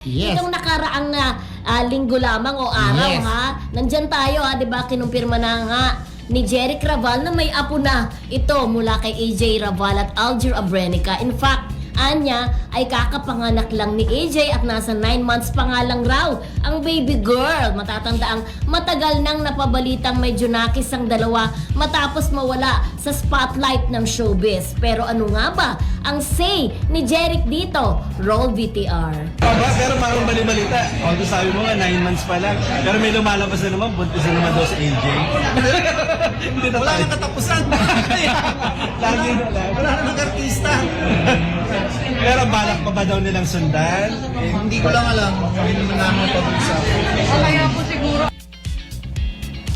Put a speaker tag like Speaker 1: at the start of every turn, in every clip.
Speaker 1: Yes.
Speaker 2: Itong nakaraang na ah, linggo lamang o araw
Speaker 1: Yes.
Speaker 2: ha. Nandyan tayo ha, 'di ba? Kinumpirma na nga ni Jeric Raval na may apo na ito mula kay AJ Raval at Alger Abrenica. In fact, Anya ay kakapanganak lang ni AJ at nasa 9 months pa nga lang raw ang baby girl. Matatanda ang matagal nang napabalitang medyo nakis ang dalawa matapos mawala sa spotlight ng showbiz. Pero ano nga ba ang say ni Jeric dito? Roll VTR.
Speaker 3: Aba, pero parang bali-balita. Although sabi mo nga, 9 months pa lang. Pero may lumalabas na naman, buntis na naman daw sa AJ. Hindi na
Speaker 4: Wala nang katapusan.
Speaker 3: Lagi na lang.
Speaker 4: Wala nang artista.
Speaker 3: Pero balak pa ba daw nilang sundan?
Speaker 4: Eh, hindi ko lang alam. Hindi naman namin pag-usap.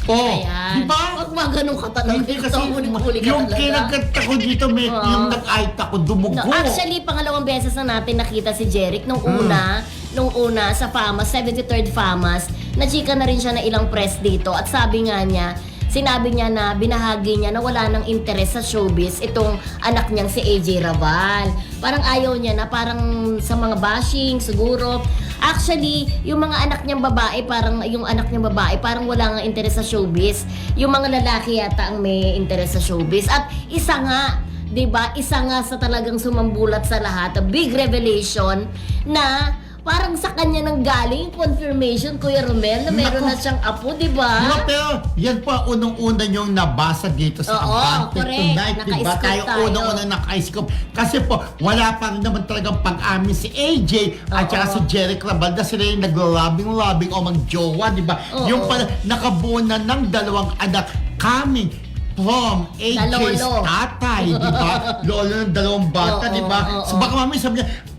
Speaker 1: Oh, di ba?
Speaker 2: Huwag mga ganun ka talaga.
Speaker 1: Hindi kasi
Speaker 2: huli-huli ka
Speaker 1: yung
Speaker 2: talaga.
Speaker 1: kinagkanta ko dito, may,
Speaker 2: Oo.
Speaker 1: yung nag-ait ako, dumugo.
Speaker 2: No, actually, pangalawang beses na natin nakita si Jeric nung
Speaker 1: Hmm.
Speaker 2: una, nung una sa FAMAS, 73rd FAMAS, na-chika na rin siya na ilang press dito at sabi nga niya, sinabi niya na binahagi niya na wala nang interes sa showbiz itong anak niyang si AJ Raval. Parang ayaw niya na parang sa mga bashing siguro. Actually, yung mga anak niyang babae, parang yung anak niyang babae, parang wala nga interes sa showbiz. Yung mga lalaki yata ang may interes sa showbiz. At isa nga, 'di ba? Isa nga sa talagang sumambulat sa lahat, a big revelation na parang sa kanya nang galing yung confirmation Kuya Romel na meron
Speaker 1: Nako.
Speaker 2: na siyang apo, 'di
Speaker 1: ba, pero yan ang unang-una yung nabasa dito sa
Speaker 2: Oo,
Speaker 1: Abante
Speaker 2: correct.
Speaker 1: Tonight, di ba?
Speaker 2: Naka-scoop
Speaker 1: Tayo
Speaker 2: tayo.
Speaker 1: unang-una naka-scoop. Kasi po, wala pa rin naman talagang pag-amin si AJ at
Speaker 2: Oo.
Speaker 1: saka si Jeric Rabal na sila yung naglalabing-labing o mag-jowa, di ba?
Speaker 2: Oo.
Speaker 1: Yung pala, nakabuo na ng dalawang anak coming from AJ's
Speaker 2: lolo.
Speaker 1: tatay, di ba? Lolo ng dalawang bata,
Speaker 2: Oo,
Speaker 1: di ba?
Speaker 2: oo,
Speaker 1: So baka mami sabi niya, Pa!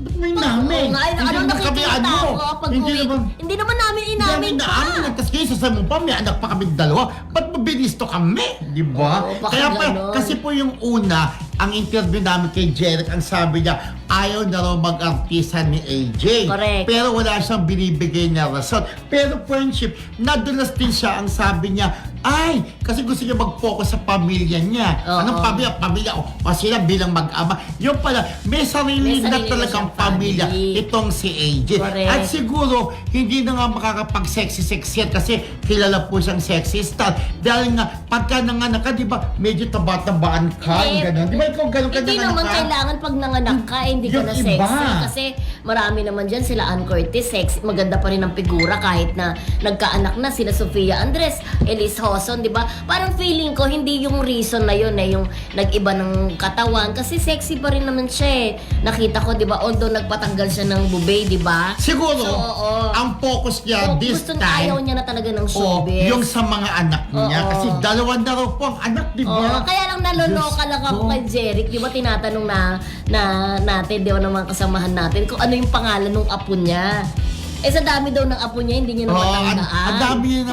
Speaker 1: Ba't may namin?
Speaker 2: Oo nga,
Speaker 1: Hindi
Speaker 2: ano
Speaker 1: naman kami
Speaker 2: nakikita ko pag
Speaker 1: Hindi
Speaker 2: uwi.
Speaker 1: naman,
Speaker 2: Hindi naman namin
Speaker 1: inamin
Speaker 2: inamin
Speaker 1: na
Speaker 2: pa.
Speaker 1: amin na tapos kayo sasabi mo pa, may anak pa kami dalawa. Ba't mabilis to kami? Di ba?
Speaker 2: Oo, baka
Speaker 1: Kaya pa, kasi po yung una, ang interview namin kay Jeric, ang sabi niya, ayaw na raw mag-artista ni AJ.
Speaker 2: Correct.
Speaker 1: Pero wala siyang binibigay na rason. Pero friendship, nadulas din siya ang sabi niya, ay, kasi gusto niya mag-focus sa pamilya niya.
Speaker 2: Oo.
Speaker 1: Anong pamilya? Pamilya, o, o sila bilang mag-ama. Yung pala, may sarili,
Speaker 2: May
Speaker 1: na
Speaker 2: sarili na
Speaker 1: talagang
Speaker 2: siyang
Speaker 1: pamilya.
Speaker 2: family.
Speaker 1: Itong si AJ.
Speaker 2: Correct.
Speaker 1: At siguro, hindi na nga makakapag-sexy-sexy yan kasi kilala po siyang sexy star. Dahil nga, pagka nanganak ka, di ba, medyo taba-tabaan ka,
Speaker 2: Hindi.
Speaker 1: gano'n. Di ba ikaw gano'n ka
Speaker 2: Hindi
Speaker 1: nanganak
Speaker 2: naman
Speaker 1: ka?
Speaker 2: kailangan pag nanganak ka, eh, hindi ka
Speaker 1: Yung
Speaker 2: na
Speaker 1: iba.
Speaker 2: sexy. Kasi marami naman dyan sila Ann Curtis, sexy. Maganda pa rin ang figura kahit na nagkaanak na sila Sofia Andres, Elise Hoson, di ba? Parang feeling ko, hindi yung reason na yun eh, yung nag-iba ng katawan. Kasi sexy pa rin naman siya eh. Nakita ko, di ba? Although nagpatanggal siya ng bubay, di ba?
Speaker 1: Siguro,
Speaker 2: So, oo.
Speaker 1: ang focus niya
Speaker 2: So,
Speaker 1: this
Speaker 2: gusto
Speaker 1: time,
Speaker 2: ayaw niya na talaga ng
Speaker 1: o,
Speaker 2: showbiz.
Speaker 1: yung sa mga anak niya.
Speaker 2: Oo.
Speaker 1: Kasi dalawa na raw po ang anak, di
Speaker 2: Oo,
Speaker 1: ba?
Speaker 2: kaya lang nalonoka
Speaker 1: Diyos
Speaker 2: lang ako
Speaker 1: ko.
Speaker 2: kay Jeric. Di ba tinatanong na, na natin, di ba naman kasamahan natin, kung ano yung pangalan ng apo niya. Eh sa dami daw ng apo niya, hindi niya
Speaker 1: Oo,
Speaker 2: naman
Speaker 1: ang, ang dami niya